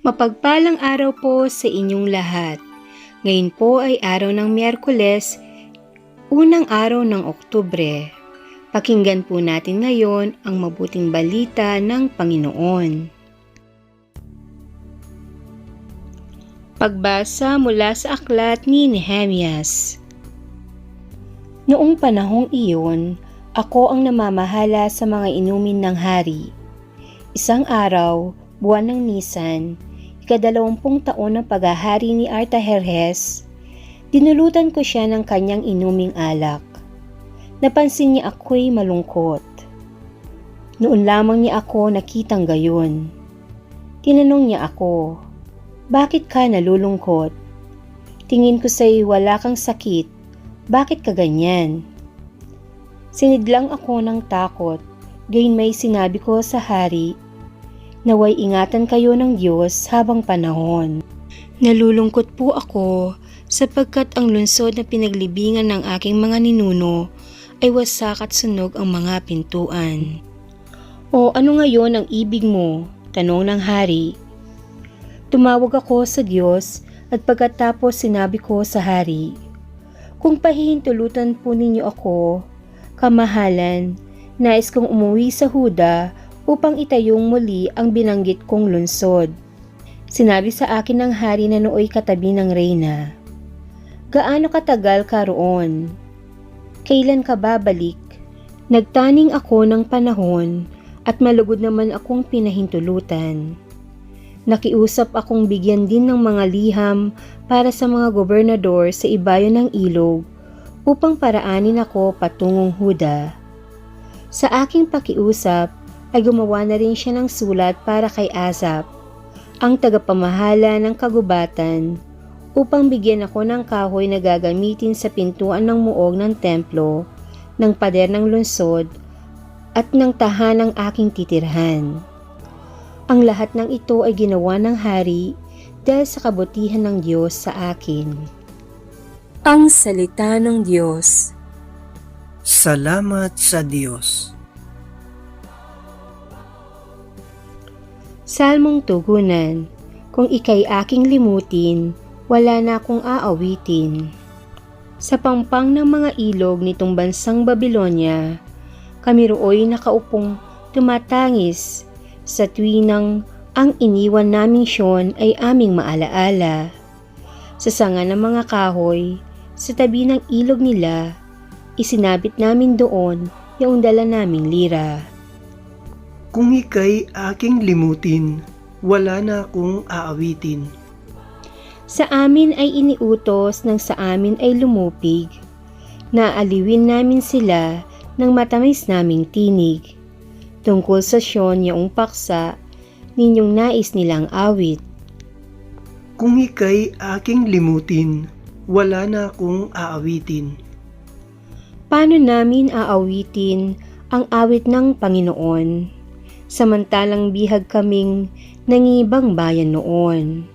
Mapagpalang araw po sa inyong lahat. Ngayon po ay araw ng Miyerkules, unang araw ng Oktubre. Pakinggan po natin ngayon ang mabuting balita ng Panginoon. Pagbasa mula sa aklat ni Nehemias. Noong panahong iyon, ako ang namamahala sa mga inumin ng hari. Isang araw, buwan ng Nisan, ikadalawampung taon ng paghahari ni Artaherjes, dinulutan ko siya ng kanyang inuming alak. Napansin niya ako'y malungkot. Noon lamang niya ako nakitang gayon. Tinanong niya ako, bakit ka nalulungkot? Tingin ko sa'y wala kang sakit. Bakit ka ganyan? Sinidlang ako ng takot. Gayon may sinabi ko sa hari, Naway ingatan kayo ng Diyos habang panahon. Nalulungkot po ako sapagkat ang lunsod na pinaglibingan ng aking mga ninuno ay wasak at sunog ang mga pintuan. O ano ngayon ang ibig mo? Tanong ng hari. Tumawag ako sa Diyos at pagkatapos sinabi ko sa hari, Kung pahihintulutan po ninyo ako, kamahalan, nais kong umuwi sa Huda upang itayong muli ang binanggit kong lunsod. Sinabi sa akin ng hari na nooy katabi ng reyna, Gaano katagal ka roon? Kailan ka babalik? Nagtaning ako ng panahon at malugod naman akong pinahintulutan. Nakiusap akong bigyan din ng mga liham para sa mga gobernador sa ibayo ng ilog upang paraanin ako patungong Huda. Sa aking pakiusap ay gumawa na rin siya ng sulat para kay Azap, ang tagapamahala ng kagubatan, upang bigyan ako ng kahoy na gagamitin sa pintuan ng muog ng templo, ng pader ng lungsod, at ng tahanang aking titirhan. Ang lahat ng ito ay ginawa ng hari dahil sa kabutihan ng Diyos sa akin. Ang Salita ng Diyos Salamat sa Diyos. Salmong Tugunan Kung ikay aking limutin, wala na akong aawitin. Sa pangpang ng mga ilog nitong bansang Babylonia, kami rooy nakaupong tumatangis sa tuwinang ang iniwan naming Siyon ay aming maalaala. Sa sanga ng mga kahoy, sa tabi ng ilog nila, isinabit namin doon yung dala naming lira. Kung ikay aking limutin, wala na akong aawitin. Sa amin ay iniutos ng sa amin ay lumupig. Naaliwin namin sila ng matamis naming tinig. Tungkol sa Siyon yung paksa, ninyong nais nilang awit. Kung ikay aking limutin, wala na akong aawitin. Paano namin aawitin ang awit ng Panginoon? Samantalang bihag kaming nangibang bayan noon.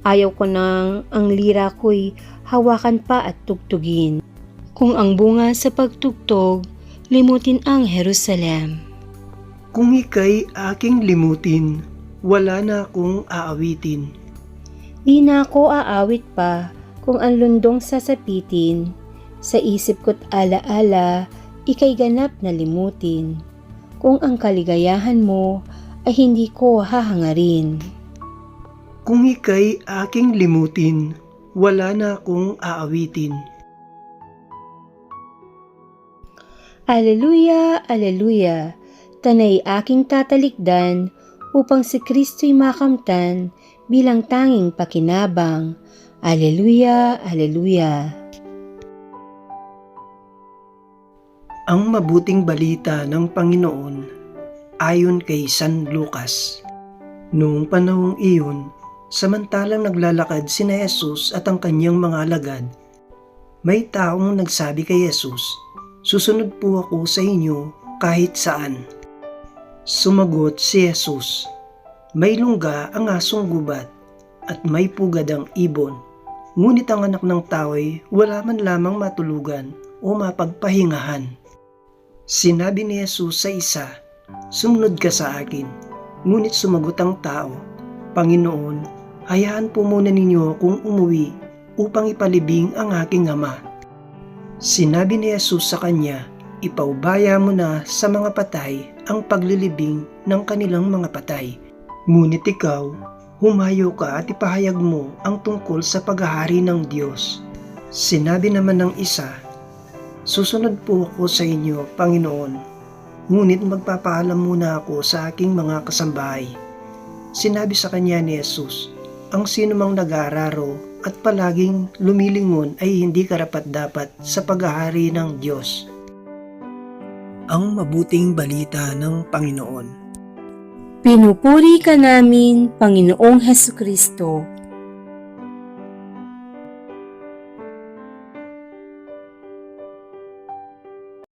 Ayaw ko nang ang lira ko'y hawakan pa at tugtugin. Kung ang bunga sa pagtugtog, limutin ang Jerusalem. Kung ikay aking limutin, wala na akong aawitin. Di na ako aawit pa kung ang lundong sasapitin. Sa isip ko't alaala, ikay ganap na limutin. Kung ang kaligayahan mo ay hindi ko hahangarin. Kung ikay aking limutin, wala na akong aawitin. Aleluya, aleluya, tanay aking tatalikdan upang si Kristo'y makamtan bilang tanging pakinabang. Aleluya, aleluya. Ang mabuting balita ng Panginoon ayon kay San Lucas. Noong panahong iyon, samantalang naglalakad si na Jesus at ang kanyang mga alagad, may taong nagsabi kay Jesus, Susunod po ako sa inyo kahit saan. Sumagot si Jesus, May lungga ang asong gubat at may pugad ang ibon, ngunit ang anak ng tao'y wala man lamang matulugan o mapagpahingahan. Sinabi ni Jesus sa isa, Sumunod ka sa akin. Ngunit sumagot ang tao, Panginoon, hayaan po muna ninyo akong umuwi upang ipalibing ang aking ama. Sinabi ni Jesus sa kanya, ipaubaya mo na sa mga patay ang paglilibing ng kanilang mga patay. Ngunit ikaw, humayo ka at ipahayag mo ang tungkol sa paghahari ng Diyos. Sinabi naman ng isa, Susunod po ako sa inyo, Panginoon, ngunit magpapaalam muna ako sa aking mga kasambahay. Sinabi sa kanya ni Jesus, ang sino mang nag-aararo at palaging lumilingon ay hindi karapat-dapat sa paghahari ng Diyos. Ang mabuting balita ng Panginoon. Pinupuri ka namin, Panginoong Heso Kristo.